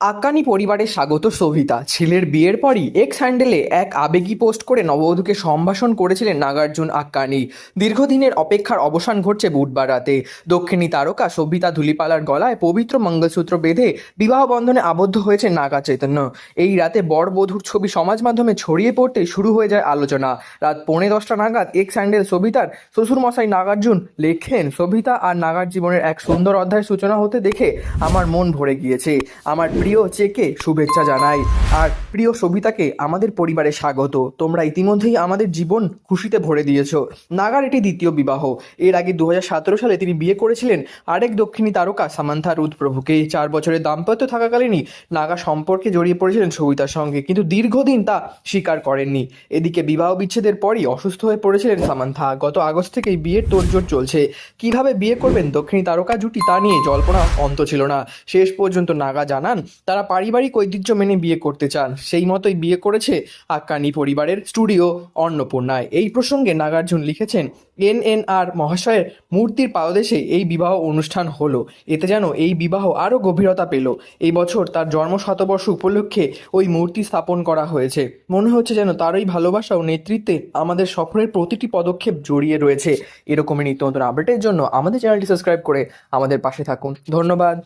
আক্কানি পরিবারের স্বাগত সবিতা ছেলের বিয়ের পরই এক্স হ্যান্ডেলে এক আবেগী পোস্ট করে নববধূকে সম্ভাষণ করেছিলেন নাগার্জুন আক্কানি। দীর্ঘদিনের অপেক্ষার অবসান ঘটছে বুধবার রাতে। দক্ষিণী তারকা সবিতা ধুলিপালার গলায় পবিত্র মঙ্গলসূত্র বেঁধে বিবাহ বন্ধনে আবদ্ধ হয়েছে নাগা চৈতন্য। এই রাতে বর বধূর ছবি সমাজ মাধ্যমে ছড়িয়ে পড়তে শুরু হয়ে যায় আলোচনা। রাত পৌনে দশটা নাগাদ এক্স হ্যান্ডেল সবিতার শ্বশুরমশাই নাগার্জুন লেখেন সবিতা আর নাগার জীবনের এক সুন্দর অধ্যায়ের সূচনা হতে দেখে আমার মন ভরে গিয়েছে। আমার প্রিয় চেকে শুভেচ্ছা জানাই। আর প্রিয় সবিতাকে আমাদের পরিবারে স্বাগত। তোমরা ইতিমধ্যেই আমাদের জীবন খুশিতে ভরে দিয়েছ। নাগার এটি দ্বিতীয় বিবাহ। এর আগে দু হাজার সতেরো সালে তিনি বিয়ে করেছিলেন আরেক দক্ষিণী তারকা সামান্থা রুদ প্রভুকে চার বছরের দাম্পত্য থাকাকালীনই নাগা সম্পর্কে জড়িয়ে পড়েছিলেন সবিতার সঙ্গে, কিন্তু দীর্ঘদিন তা স্বীকার করেননি। এদিকে বিবাহ বিচ্ছেদের পরই অসুস্থ হয়ে পড়েছিলেন সামান্থা। গত আগস্ট থেকেই বিয়ের তোড়জোড় চলছে। কীভাবে বিয়ে করবেন দক্ষিণী তারকা জুটি তা নিয়ে জল্পনা অন্ত ছিল না। শেষ পর্যন্ত নাগা জানান তারা পারিবারিক ঐতিহ্য মেনে বিয়ে করতে চান। সেই মতোই বিয়ে করেছে আক্কানি পরিবারের স্টুডিও অন্নপূর্ণায়। এই প্রসঙ্গে নাগার্জুন লিখেছেন এন এন আর মহাশয়ের মূর্তির পাদদেশে এই বিবাহ অনুষ্ঠান হলো। এতে যেন এই বিবাহ আরও গভীরতা পেল। এই বছর তার জন্ম শতবর্ষ উপলক্ষে ওই মূর্তি স্থাপন করা হয়েছে। মনে হচ্ছে যেন তারই ভালোবাসা ও নেতৃত্বে আমাদের সফরের প্রতিটি পদক্ষেপ জড়িয়ে রয়েছে। এরকমই নিত্য নতুন আপডেটের জন্য আমাদের চ্যানেলটি সাবস্ক্রাইব করে আমাদের পাশে থাকুন। ধন্যবাদ।